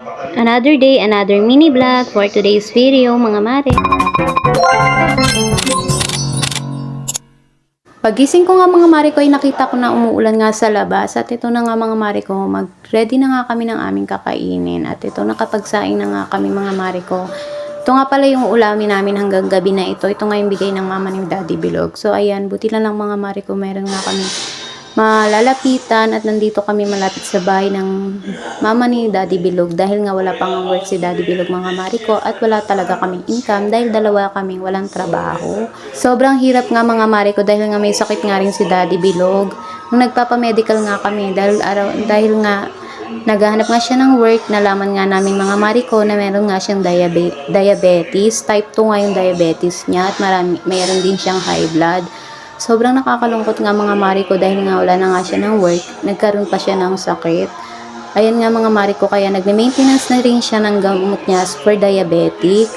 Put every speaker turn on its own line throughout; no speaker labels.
Another day, another mini vlog for today's video, mga mare. Pagising ko nga mga mare ko ay nakita ko na umuulan nga sa labas at ito na nga mga mare ko, mag-ready na nga kami ng aming kakainin at ito nakapagsaing na nga kami mga mare ko. Ito nga pala yung ulamin namin hanggang gabi na ito. Ito nga yung bigay ng mama ni Daddy Bilog. So ayan, buti lang lang mga mare ko, meron nga kami malalapitan at nandito kami malapit sa bahay ng mama ni Daddy Bilog dahil nga wala pang work si Daddy Bilog mga mariko at wala talaga kaming income dahil dalawa kaming walang trabaho. Sobrang hirap nga mga mariko dahil nga may sakit nga rin si Daddy Bilog. Nung nagpapamedical nga kami dahil, araw, dahil nga naghahanap nga siya ng work, nalaman nga namin mga mariko na meron nga siyang diabe- diabetes. Type 2 nga yung diabetes niya at marami, mayroon din siyang high blood. Sobrang nakakalungkot nga mga mari ko dahil nga wala na nga siya ng work, nagkaroon pa siya ng sakit. Ayan nga mga mari ko, kaya nagme-maintenance na rin siya ng gamot niya for diabetic.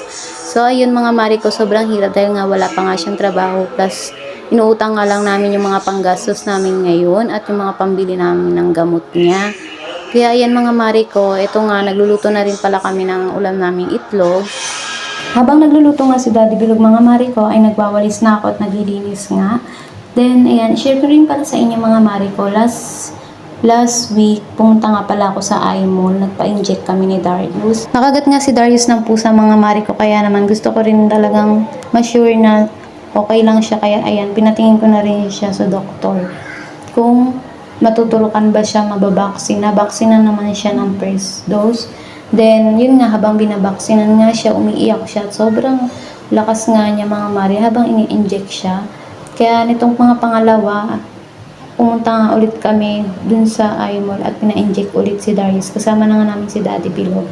So ayun mga mari ko, sobrang hirap dahil nga wala pa nga siyang trabaho plus inuutang nga lang namin yung mga panggastos namin ngayon at yung mga pambili namin ng gamot niya. Kaya ayan mga mari ko, ito nga nagluluto na rin pala kami ng ulam naming itlog. Habang nagluluto nga si Daddy Bilog mga mari ko, ay nagwawalis na ako at naglilinis nga. Then, ayan, share ko rin pala sa inyo mga mari ko. Last, last week, pumunta nga pala ako sa iMall. Nagpa-inject kami ni Darius. Nakagat nga si Darius ng pusa mga mari ko. Kaya naman gusto ko rin talagang ma-sure na okay lang siya. Kaya ayan, pinatingin ko na rin siya sa doktor. Kung matuturukan ba siya mababaksin. Nabaksin na naman siya ng first dose. Then, yun nga, habang binabaksinan nga siya, umiiyak siya. Sobrang lakas nga niya mga mari habang ini-inject siya. Kaya nitong mga pangalawa, pumunta nga ulit kami dun sa iMall at pina-inject ulit si Darius. Kasama na nga namin si Daddy Bilog.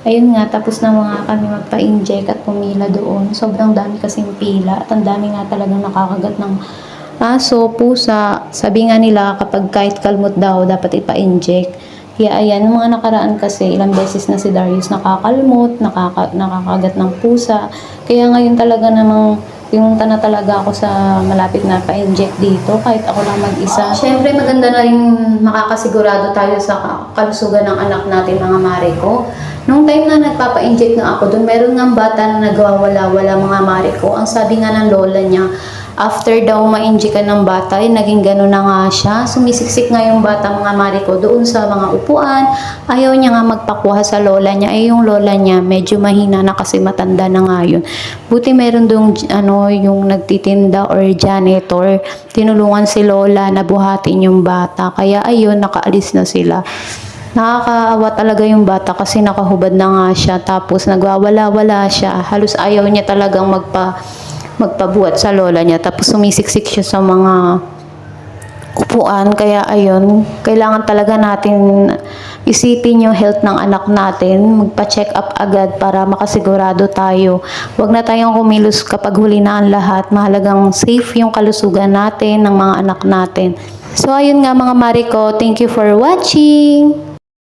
Ayun nga, tapos na mga kami magpa-inject at pumila doon. Sobrang dami kasing pila at ang dami nga talagang nakakagat ng aso, pusa. Sabi nga nila kapag kahit kalmot daw, dapat ipa-inject. Kaya ayan, mga nakaraan kasi, ilang beses na si Darius nakakalmot, nakaka, nakakagat ng pusa. Kaya ngayon talaga namang pinunta na talaga ako sa malapit na pa-inject dito, kahit ako lang mag-isa. Siyempre, maganda na rin makakasigurado tayo sa kalusugan ng anak natin, mga mare ko. Nung time na nagpapa-inject nga ako doon, meron nga bata na nagwawala-wala mga mare ko. Ang sabi nga ng lola niya, after daw ma-inject ka ng bata, eh, naging gano'n na nga siya. Sumisiksik nga yung bata mga mare ko doon sa mga upuan. Ayaw niya nga magpakuha sa lola niya. Eh yung lola niya medyo mahina na kasi matanda na nga yun. Buti meron doon ano, yung nagtitinda or janitor. Tinulungan si lola na buhatin yung bata. Kaya ayun, nakaalis na sila. Nakakaawa talaga yung bata kasi nakahubad na nga siya. Tapos nagwawala-wala siya. Halos ayaw niya talagang magpa magpabuhat sa lola niya. Tapos sumisiksik siya sa mga upuan. Kaya ayun, kailangan talaga natin isipin yung health ng anak natin. Magpa-check up agad para makasigurado tayo. Huwag na tayong kumilos kapag huli na ang lahat. Mahalagang safe yung kalusugan natin ng mga anak natin. So ayun nga mga Mariko, thank you for watching!